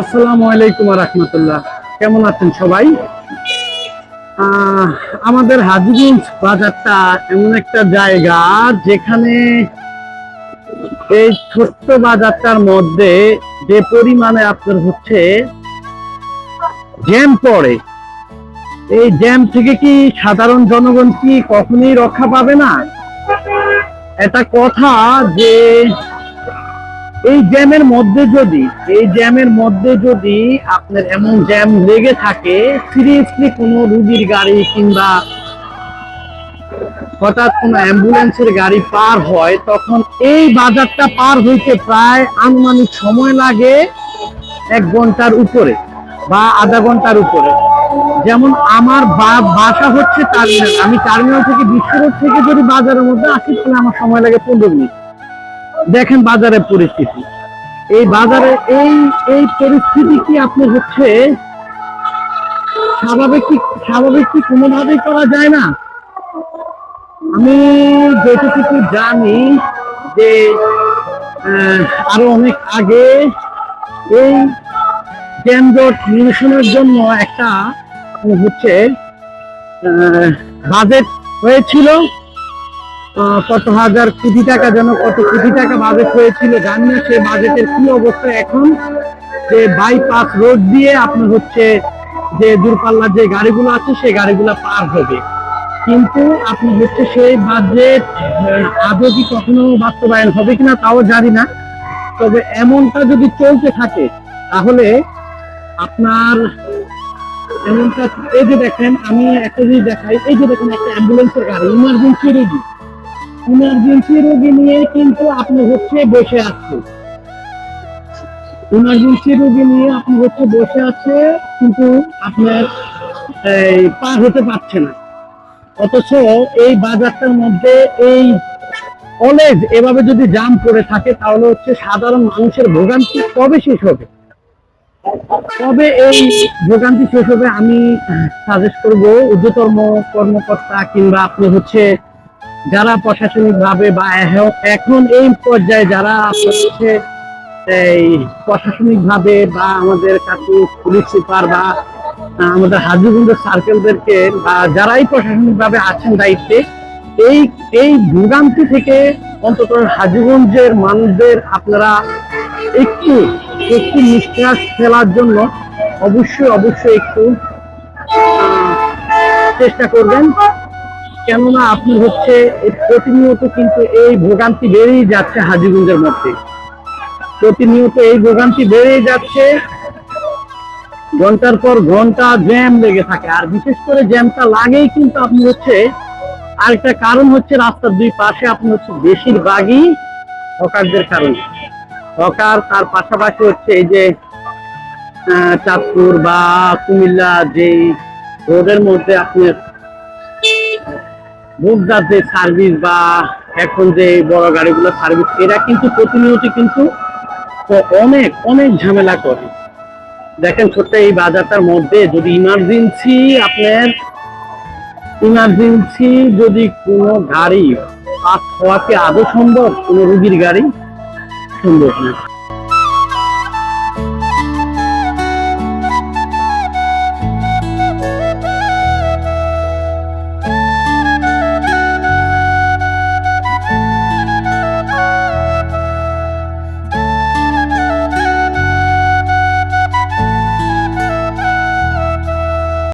আসসালামু আলাইকুম রহমতুল্লাহ। কেমন আছেন সবাই? আমাদের হাজিগঞ্জ বাজারটা এমন একটা জায়গা যেখানে এই ছোট্ট বাজারটার মধ্যে যে পরিমাণে আপনার হচ্ছে জ্যাম পড়ে। এই জ্যাম থেকে কি সাধারণ জনগণ কি কখনোই রক্ষা পাবে না? এটা কথা যে এই জ্যামের মধ্যে যদি, এই জ্যামের মধ্যে যদি আপনার এমন জ্যাম লেগে থাকে সিরিয়াসলি কোনো রুগীর গাড়ি কিংবা হঠাৎ কোনো অ্যাম্বুলেন্সের গাড়ি পার হয়, তখন এই বাজারটা পার হইতে প্রায় আনুমানিক সময় লাগে এক ঘণ্টার উপরে বা আধা ঘণ্টার উপরে। যেমন আমার বাসা হচ্ছে টার্মিনাল, আমি টার্মিনাল থেকে বিশ্ব রোড থেকে যদি বাজারের মধ্যে আসি, তাহলে আমার সময় লাগে পনেরো মিনিট। দেখেন বাজারের পরিস্থিতি। এই বাজারে এই এই পরিস্থিতি কি আপনি হচ্ছে স্বাভাবিক কি স্বাভাবিক কি কোনোভাবেই করা যায় না? আমি যতটুকু জানি যে আরও অনেক আগে এই যানজট নিরসনের জন্য একটা, হচ্ছে বাজেট হয়েছিল। কত হাজার কোটি টাকা যেন কত কোটি টাকা বাজেট হয়েছিল জানি না সেই বাজেটের কি অবস্থা এখন? যে বাইপাস রোড দিয়ে আপনার হচ্ছে যে দূরপাল্লার যে গাড়িগুলো আছে, সেই গাড়িগুলো পার হবে। কিন্তু আপনি হচ্ছে সেই বাজেট আদৌ কি কখনো বাস্তবায়ন হবে কিনা তাও জানি না। তবে এমনটা যদি চলতে থাকে, তাহলে আপনার এমনটা এই যে দেখেন, আমি একটা জিনিস দেখাই, এই যে দেখেন একটা অ্যাম্বুলেন্সের গাড়ি ইমার্জেন্সি রোগী ইমার্জেন্সি রোগী নিয়ে কিন্তু আপনি হচ্ছে বসে আছে ইমার্জেন্সি রোগী নিয়ে আপনি হচ্ছে বসে আছে কিন্তু আপনার এই পার হতে পারছে না। অথচ এই বাজারটার মধ্যে এই কলেজ এভাবে যদি জাম পড়ে থাকে, তাহলে হচ্ছে সাধারণ মানুষের ভোগান্তি কবে শেষ হবে? তবে এই ভোগান্তি শেষ হবে আমি সাজেস্ট করব ঊর্ধ্বতম কর্মকর্তা কিংবা আপনি হচ্ছে যারা প্রশাসনিক ভাবে বা এখন এই পর্যায়ে যারা হচ্ছে এই প্রশাসনিক ভাবে বা আমাদের কাছে পুলিশ সুপার বা আমাদের হাজিগঞ্জ সার্কেলদেরকে বা যারাই প্রশাসনিক ভাবে আছেন দায়িত্বে, এই এই ভোগান্তি থেকে অন্তত হাজিগঞ্জের মানুষদের আপনারা একটু একটু নিঃশ্বাস ফেলার জন্য অবশ্যই অবশ্যই একটু চেষ্টা করবেন। কেননা আপনি হচ্ছে প্রতিনিয়ত কিন্তু এই ভোগান্তি বেড়েই যাচ্ছে হাজিগঞ্জের মধ্যে। প্রতিনিয়ত এই ভোগান্তি বেড়েই যাচ্ছে। ঘণ্টার পর ঘণ্টা জ্যাম লেগে থাকে। আর বিশেষ করে জ্যামটা লাগেই কিন্তু আপনি হচ্ছে আরেকটা কারণ হচ্ছে রাস্তার দুই পাশে আপনি হচ্ছে বেশিরভাগই হকারদের কারণে। হকার তার পাশাপাশি হচ্ছে এই যে চাঁদপুর বা কুমিল্লা যেই রোডের মধ্যে আপনার বুকদার যে সার্ভিস বা এখন যে বড় গাড়িগুলো সার্ভিস এরা কিন্তু প্রতিনিয়ত কিন্তু অনেক অনেক ঝামেলা করে। দেখেন ছোট্ট এই বাজারটার মধ্যে যদি ইমার্জেন্সি আপনার ইমার্জেন্সি যদি কোনো গাড়ি পাস হওয়া কি আদৌ সম্ভব, কোনো রুগীর গাড়ি সম্ভব না।